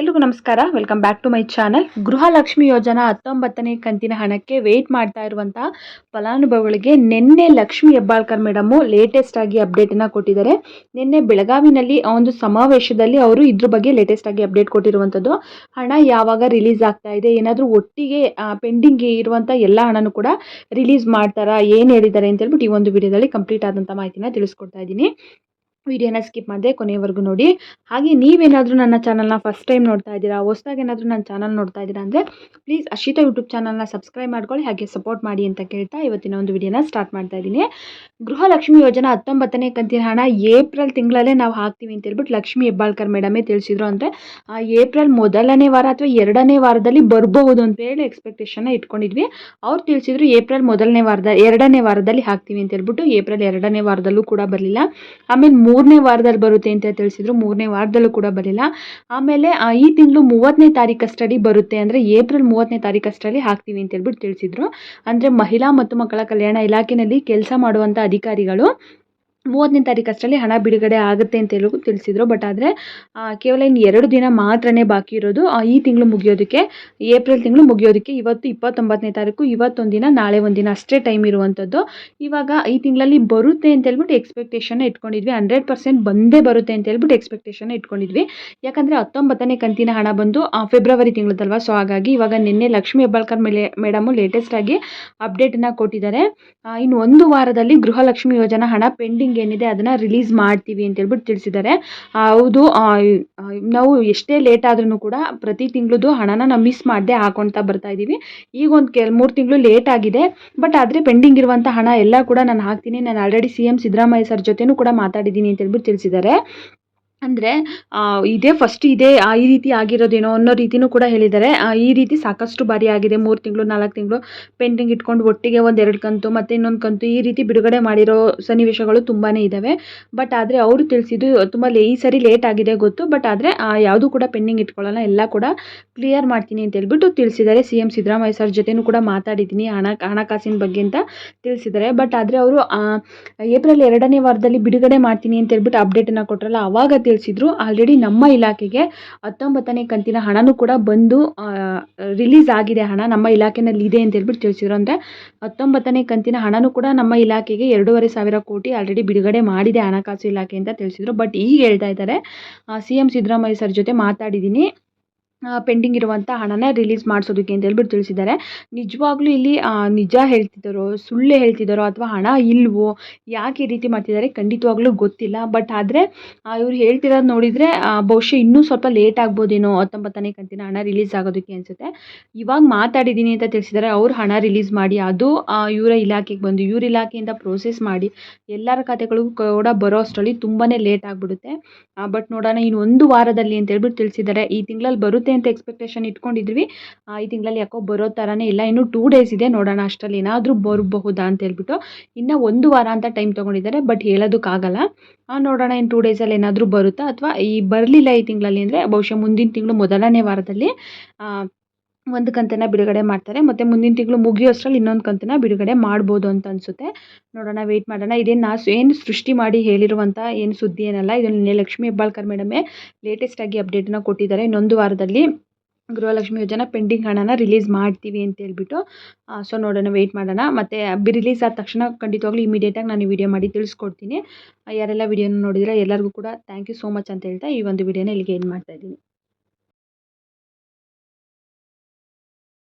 ಎಲ್ರಿಗೂ ನಮಸ್ಕಾರ. Welcome back to my channel Gruhalakshmi ಯೋಜನಾ ಹತ್ತೊಂಬತ್ತನೇ ಕಂತಿನ ಹಣಕ್ಕೆ ವೇಟ್ ಮಾಡ್ತಾ ಇರುವಂತಹ ಫಲಾನುಭವಿಗಳಿಗೆ ನಿನ್ನೆ ಲಕ್ಷ್ಮಿ ಹೆಬ್ಬಾಳ್ಕರ್ ಮೇಡಮು ಲೇಟೆಸ್ಟ್ ಆಗಿ ಅಪ್ಡೇಟನ್ನು ಕೊಟ್ಟಿದ್ದಾರೆ. ನಿನ್ನೆ ಬೆಳಗಾವಿನಲ್ಲಿ ಆ ಒಂದು ಸಮಾವೇಶದಲ್ಲಿ ಅವರು ಇದ್ರ ಬಗ್ಗೆ ಲೇಟೆಸ್ಟ್ ಆಗಿ ಅಪ್ಡೇಟ್ ಕೊಟ್ಟಿರುವಂಥದ್ದು ಹಣ ಯಾವಾಗ ರಿಲೀಸ್ ಆಗ್ತಾ ಇದೆ, ಏನಾದರೂ ಒಟ್ಟಿಗೆ ಪೆಂಡಿಂಗ್ ಇರುವಂಥ ಎಲ್ಲ ಹಣನೂ ಕೂಡ ರಿಲೀಸ್ ಮಾಡ್ತಾರಾ, ಏನು ಹೇಳಿದ್ದಾರೆ ಅಂತ ಹೇಳ್ಬಿಟ್ಟು ಈ ಒಂದು ವಿಡಿಯೋದಲ್ಲಿ ಕಂಪ್ಲೀಟ್ ಆದಂಥ ಮಾಹಿತಿನ ತಿಳಿಸ್ಕೊಡ್ತಾ ಇದ್ದೀನಿ. ವಿಡಿಯೋನ ಸ್ಕಿಪ್ ಮಾಡಿದೆ ಕೊನೆಯವರೆಗೂ ನೋಡಿ. ಹಾಗೆ ನೀವೇನಾದರೂ ನನ್ನ ಚಾನಲ್ನ ಫಸ್ಟ್ ಟೈಮ್ ನೋಡ್ತಾ ಇದ್ದೀರಾ, ಹೊಸ್ದಾಗಿ ಏನಾದರೂ ನನ್ನ ಚಾನಲ್ ನೋಡ್ತಾ ಇದ್ದೀರಾ ಅಂದರೆ ಪ್ಲೀಸ್ ಅಶಿತಾ ಯೂಟ್ಯೂಬ್ ಚಾನಲ್ನ ಸಬ್ಸ್ಕ್ರೈಬ್ ಮಾಡ್ಕೊಳ್ಳಿ, ಹಾಗೆ ಸಪೋರ್ಟ್ ಮಾಡಿ ಅಂತ ಕೇಳ್ತಾ ಇವತ್ತಿನ ಒಂದು ವಿಡಿಯೋನ ಸ್ಟಾರ್ಟ್ ಮಾಡ್ತಾ ಇದ್ದೀನಿ. ಗೃಹಲಕ್ಷ್ಮಿ ಯೋಜನಾ ಹತ್ತೊಂಬತ್ತನೇ ಕಂತಿನ ಹಣ ಏಪ್ರಿಲ್ ತಿಂಗಳಲ್ಲೇ ನಾವು ಹಾಕ್ತೀವಿ ಅಂತ ಹೇಳ್ಬಿಟ್ಟು ಲಕ್ಷ್ಮಿ ಹೆಬ್ಬಾಳ್ಕರ್ ಮೇಡಮೇ ತಿಳಿಸಿದ್ರು ಅಂದರೆ ಏಪ್ರಿಲ್ ಮೊದಲನೇ ವಾರ ಅಥವಾ ಎರಡನೇ ವಾರದಲ್ಲಿ ಬರಬಹುದು ಅಂತ ಹೇಳಿ ಎಕ್ಸ್ಪೆಕ್ಟೇಷನ್ನ ಇಟ್ಕೊಂಡಿದ್ವಿ. ಅವ್ರು ತಿಳಿಸಿದ್ರು ಏಪ್ರಿಲ್ ಮೊದಲನೇ ವಾರದ, ಎರಡನೇ ವಾರದಲ್ಲಿ ಹಾಕ್ತೀವಿ ಅಂತ ಹೇಳ್ಬಿಟ್ಟು ಏಪ್ರಿಲ್ ಎರಡನೇ ವಾರದಲ್ಲೂ ಕೂಡ ಬರಲಿಲ್ಲ. ಆಮೇಲೆ ಮೂರನೇ ವಾರದಲ್ಲಿ ಬರುತ್ತೆ ಅಂತ ತಿಳಿಸಿದ್ರು. ಮೂರನೇ ವಾರದಲ್ಲೂ ಕೂಡ ಬರಲಿಲ್ಲ. ಆಮೇಲೆ ಈ ತಿಂಗಳು ಮೂವತ್ತನೇ ತಾರೀಕಷ್ಟಡಿ ಬರುತ್ತೆ. ಅಂದರೆ ಏಪ್ರಿಲ್ ಮೂವತ್ತನೇ ತಾರೀಕಷ್ಟರಲ್ಲಿ ಹಾಕ್ತೀವಿ ಅಂತ ಹೇಳ್ಬಿಟ್ಟು ತಿಳಿಸಿದ್ರು. ಅಂದರೆ ಮಹಿಳಾ ಮತ್ತು ಮಕ್ಕಳ ಕಲ್ಯಾಣ ಇಲಾಖೆಯಲ್ಲಿ ಕೆಲಸ ಮಾಡುವಂಥ ಅಧಿಕಾರಿಗಳು ಮೂವತ್ತನೇ ತಾರೀಕು ಅಷ್ಟರಲ್ಲಿ ಹಣ ಬಿಡುಗಡೆ ಆಗುತ್ತೆ ಅಂತ ಹೇಳಿ ತಿಳಿಸಿದ್ರು. ಬಟ್ ಆದರೆ ಕೇವಲ ಇನ್ನು ಎರಡು ದಿನ ಮಾತ್ರನೇ ಬಾಕಿ ಇರೋದು. ಈ ತಿಂಗಳು ಮುಗಿಯೋದಕ್ಕೆ, ಏಪ್ರಿಲ್ ತಿಂಗಳು ಮುಗಿಯೋದಕ್ಕೆ ಇವತ್ತು ಇಪ್ಪತ್ತೊಂಬತ್ತನೇ ತಾರೀಕು, ಇವತ್ತೊಂದು ದಿನ, ನಾಳೆ ಒಂದಿನ ದಿನ ಅಷ್ಟೇ ಟೈಮ್ ಇರುವಂಥದ್ದು ಇವಾಗ ಈ ತಿಂಗಳಲ್ಲಿ ಬರುತ್ತೆ ಅಂತ ಹೇಳ್ಬಿಟ್ಟು ಎಕ್ಸ್ಪೆಕ್ಟೇಷನ್ ಇಟ್ಕೊಂಡಿದ್ವಿ. ಹಂಡ್ರೆಡ್ ಪರ್ಸೆಂಟ್ ಬಂದೇ ಬರುತ್ತೆ ಅಂತ ಹೇಳ್ಬಿಟ್ಟು ಎಕ್ಸ್ಪೆಕ್ಟೇಷನ್ ಇಟ್ಕೊಂಡಿದ್ವಿ. ಯಾಕಂದರೆ ಹತ್ತೊಂಬತ್ತನೇ ಕಂತಿನ ಹಣ ಬಂದು ಫೆಬ್ರವರಿ ತಿಂಗಳದಲ್ವ? ಸೊ ಹಾಗಾಗಿ ಇವಾಗ ನಿನ್ನೆ ಲಕ್ಷ್ಮೀ ಹೆಬ್ಬಾಳ್ಕರ್ ಮೇಲೆ, ಮೇಡಮು ಲೇಟೆಸ್ಟ್ ಆಗಿ ಅಪ್ಡೇಟನ್ನು ಕೊಟ್ಟಿದ್ದಾರೆ. ಇನ್ನು ಒಂದು ವಾರದಲ್ಲಿ ಗೃಹಲಕ್ಷ್ಮಿ ಯೋಜನಾ ಹಣ ಪೆಂಡಿಂಗ್ ಏನಿದೆ ಅದನ್ನು ರಿಲೀಸ್ ಮಾಡ್ತೀವಿ ಅಂತ ಹೇಳ್ಬಿಟ್ಟು ತಿಳಿಸಿದ್ದಾರೆ. ಹೌದು ನಾವು ಎಷ್ಟೇ ಲೇಟ್ ಆದ್ರೂ ಕೂಡ ಪ್ರತಿ ತಿಂಗಳದು ಹಣನ ನಾವು ಮಿಸ್ ಮಾಡದೆ ಹಾಕೊಳ್ತಾ ಬರ್ತಾ ಇದ್ದೀವಿ ಈಗ ಒಂದು ಕೆಲ, ಮೂರು ತಿಂಗಳು ಲೇಟ್ ಆಗಿದೆ ಬಟ್ ಆದರೆ ಪೆಂಡಿಂಗ್ ಇರುವಂಥ ಹಣ ಎಲ್ಲ ಕೂಡ ನಾನು ಹಾಕ್ತೀನಿ. ನಾನು already C M Siddaramaiah sir ಜೊತೆನೂ ಕೂಡ ಮಾತಾಡಿದ್ದೀನಿ ಅಂತ ಹೇಳ್ಬಿಟ್ಟು ತಿಳಿಸಿದ್ದಾರೆ. ಅಂದರೆ ಇದೇ ಫಸ್ಟ್ ಇದೇ ಈ ರೀತಿ ಆಗಿರೋದೇನೋ ಅನ್ನೋ ರೀತಿನೂ ಕೂಡ ಹೇಳಿದ್ದಾರೆ. ಈ ರೀತಿ ಸಾಕಷ್ಟು ಬಾರಿ ಆಗಿದೆ. ಮೂರು ತಿಂಗಳು, ನಾಲ್ಕು ತಿಂಗಳು ಪೆಂಡಿಂಗ್ ಇಟ್ಕೊಂಡು ಒಟ್ಟಿಗೆ ಒಂದೆರಡು ಕಂತು ಮತ್ತು ಇನ್ನೊಂದು ಕಂತು ಈ ರೀತಿ ಬಿಡುಗಡೆ ಮಾಡಿರೋ ಸನ್ನಿವೇಶಗಳು ತುಂಬಾ ಇದ್ದಾವೆ ಬಟ್ ಆದರೆ ಅವರು ತಿಳಿಸಿದ್ದು ತುಂಬ ಲೇ, ಈ ಸರಿ ಲೇಟ್ ಆಗಿದೆ ಗೊತ್ತು. ಬಟ್ ಆದರೆ ಯಾವುದೂ ಕೂಡ ಪೆಂಡಿಂಗ್ ಇಟ್ಕೊಳ್ಳಲ್ಲ. ಎಲ್ಲ ಕೂಡ ಕ್ಲಿಯರ್ ಮಾಡ್ತೀನಿ ಅಂತ ಹೇಳ್ಬಿಟ್ಟು ತಿಳಿಸಿದ್ದಾರೆ. ಸಿ ಎಂ ಸಿದ್ದರಾಮಯ್ಯ ಸರ್ ಜೊತೆನೂ ಕೂಡ ಮಾತಾಡಿದ್ದೀನಿ ಹಣ, ಹಣಕಾಸಿನ ಬಗ್ಗೆ ಅಂತ ತಿಳಿಸಿದ್ದಾರೆ. ಬಟ್ ಆದರೆ ಅವರು ಏಪ್ರಿಲ್ ಎರಡನೇ ವಾರದಲ್ಲಿ ಬಿಡುಗಡೆ ಮಾಡ್ತೀನಿ ಅಂತ ಹೇಳ್ಬಿಟ್ಟು ಅಪ್ಡೇಟನ್ನು ಕೊಟ್ಟರಲ್ಲ ಆವಾಗ ತಿಳಿಸಿದ್ರು. ಆಲ್ರೆಡಿ ನಮ್ಮ ಇಲಾಖೆಗೆ ಹತ್ತೊಂಬತ್ತನೇ ಕಂತಿನ ಹಣನೂ ಕೂಡ ಬಂದು ರಿಲೀಸ್ ಆಗಿದೆ ಹಣ. ನಮ್ಮ ಇಲಾಖೆನಲ್ಲಿ ಇದೆ ಅಂತ ಹೇಳ್ಬಿಟ್ಟು ತಿಳಿಸಿದ್ರು. ಅಂದರೆ ಹತ್ತೊಂಬತ್ತನೇ ಕಂತಿನ ಹಣನೂ ಕೂಡ ನಮ್ಮ ಇಲಾಖೆಗೆ ಎರಡೂವರೆ ಸಾವಿರ ಕೋಟಿ ಆಲ್ರೆಡಿ ಬಿಡುಗಡೆ ಮಾಡಿದೆ ಹಣಕಾಸು ಇಲಾಖೆ ಅಂತ ತಿಳಿಸಿದ್ರು. ಬಟ್ ಈಗ ಹೇಳ್ತಾ ಇದ್ದಾರೆ ಸಿ ಎಂ ಸಿದ್ದರಾಮಯ್ಯ ಸರ್ ಜೊತೆ ಮಾತಾಡಿದ್ದೀನಿ. ಪೆಂಡಿಂಗ್ ಇರುವಂಥ ಹಣನ ರಿಲೀಸ್ ಮಾಡಿಸೋದಕ್ಕೆ ಅಂತ ಹೇಳ್ಬಿಟ್ಟು ತಿಳಿಸಿದ್ದಾರೆ. ನಿಜವಾಗ್ಲೂ ಇಲ್ಲಿ ನಿಜ ಹೇಳ್ತಿದ್ದಾರೋ, ಸುಳ್ಳು ಹೇಳ್ತಿದ್ದಾರೋ ಅಥವಾ ಹಣ ಇಲ್ವೋ, ಯಾಕೆ ಈ ರೀತಿ ಮಾಡ್ತಿದ್ದಾರೆ ಖಂಡಿತವಾಗ್ಲೂ ಗೊತ್ತಿಲ್ಲ. ಬಟ್ ಆದರೆ ಇವ್ರು ಹೇಳ್ತಿರೋದು ನೋಡಿದರೆ ಬಹುಶಃ ಇನ್ನೂ ಸ್ವಲ್ಪ ಲೇಟ್ ಆಗ್ಬೋದೇನೋ, ಹತ್ತೊಂಬತ್ತನೇ ಕಂತಿನ ಹಣ ರಿಲೀಸ್ ಆಗೋದಕ್ಕೆ ಅನಿಸುತ್ತೆ. ಇವಾಗ ಮಾತಾಡಿದ್ದೀನಿ ಅಂತ ತಿಳಿಸಿದ್ದಾರೆ, ಅವ್ರು ಹಣ ರಿಲೀಸ್ ಮಾಡಿ, ಅದು ಇವರ ಇಲಾಖೆಗೆ ಬಂದು, ಇವ್ರ ಇಲಾಖೆಯಿಂದ ಪ್ರೋಸೆಸ್ ಮಾಡಿ, ಎಲ್ಲರ ಖಾತೆಗಳು ಕೂಡ ಬರೋ ಅಷ್ಟರಲ್ಲಿ ತುಂಬಾ ಲೇಟ್ ಆಗಿಬಿಡುತ್ತೆ. ಬಟ್ ನೋಡೋಣ ಇನ್ನು ಒಂದು ವಾರದಲ್ಲಿ ಅಂತ ಹೇಳ್ಬಿಟ್ಟು ತಿಳಿಸಿದ್ದಾರೆ. ಈ ತಿಂಗಳಲ್ಲಿ ಬರುತ್ತೆ ಅಂತ ಎಕ್ಸ್ಪೆಕ್ಟೇಷನ್ ಇಟ್ಕೊಂಡಿದ್ವಿ. ಈ ತಿಂಗಳಲ್ಲಿ ಯಾಕೋ ಬರೋ ಥರನೇ ಇಲ್ಲ. ಇನ್ನು ಟೂ ಡೇಸ್ ಇದೆ ನೋಡೋಣ ಅಷ್ಟರಲ್ಲಿ. ಏನಾದರೂ ಬರಬಹುದಾ ಅಂತ ಹೇಳ್ಬಿಟ್ಟು ಇನ್ನು ಒಂದು ವಾರ ಅಂತ ಟೈಮ್ ತೊಗೊಂಡಿದ್ದಾರೆ ಬಟ್ ಹೇಳೋದಕ್ಕಾಗಲ್ಲ. ನೋಡೋಣ ಇನ್ನು ಟೂ ಡೇಸಲ್ಲಿ ಏನಾದರೂ ಬರುತ್ತಾ? ಅಥವಾ ಈ ಬರಲಿಲ್ಲ ಈ ತಿಂಗಳಲ್ಲಿ ಅಂದರೆ ಬಹುಶಃ ಮುಂದಿನ ತಿಂಗಳು ಮೊದಲನೇ ವಾರದಲ್ಲಿ ಒಂದು ಕಂತನ್ನು ಬಿಡುಗಡೆ ಮಾಡ್ತಾರೆ. ಮತ್ತು ಮುಂದಿನ ತಿಂಗಳು ಮುಗಿಯೋಷ್ಟರಲ್ಲಿ ಇನ್ನೊಂದು ಕಂತನ್ನು ಬಿಡುಗಡೆ ಮಾಡ್ಬೋದು ಅಂತ ಅನಿಸುತ್ತೆ. ನೋಡೋಣ ವೆಯ್ಟ್ ಮಾಡೋಣ. ಇದೇನು ನಾ ಏನು ಸೃಷ್ಟಿ ಮಾಡಿ ಹೇಳಿರುವಂಥ ಏನು ಸುದ್ದಿ ಏನಲ್ಲ ಇದನ್ನು ಲಕ್ಷ್ಮೀ ಹೆಬ್ಬಾಳ್ಕರ್ ಮೇಡಮೇ ಲೇಟೆಸ್ಟಾಗಿ ಅಪ್ಡೇಟನ್ನು ಕೊಟ್ಟಿದ್ದಾರೆ. ಇನ್ನೊಂದು ವಾರದಲ್ಲಿ ಗೃಹಲಕ್ಷ್ಮಿ ಯೋಜನೆ ಪೆಂಡಿಂಗ್ ಹಣನ ರಿಲೀಸ್ ಮಾಡ್ತೀವಿ ಅಂತ ಹೇಳ್ಬಿಟ್ಟು ಸೊ ನೋಡೋಣ ವೆಯ್ಟ್ ಮಾಡೋಣ. ಮತ್ತು ರಿಲೀಸ್ ಆದ ತಕ್ಷಣ ಖಂಡಿತವಾಗ್ಲೂ ಇಮಿಡಿಯೇಟಾಗಿ ನಾನು ವಿಡಿಯೋ ಮಾಡಿ ತಿಳಿಸ್ಕೊಡ್ತೀನಿ. ಯಾರೆಲ್ಲ ವಿಡಿಯೋನ ನೋಡಿದರೆ ಎಲ್ಲರಿಗೂ ಕೂಡ ಥ್ಯಾಂಕ್ ಯು ಸೋ ಮಚ್ ಅಂತ ಹೇಳ್ತಾ ಈ ಒಂದು ವಿಡಿಯೋನ ಇಲ್ಲಿಗೆ ಏನು ಮಾಡ್ತಾಯಿದ್ದೀನಿ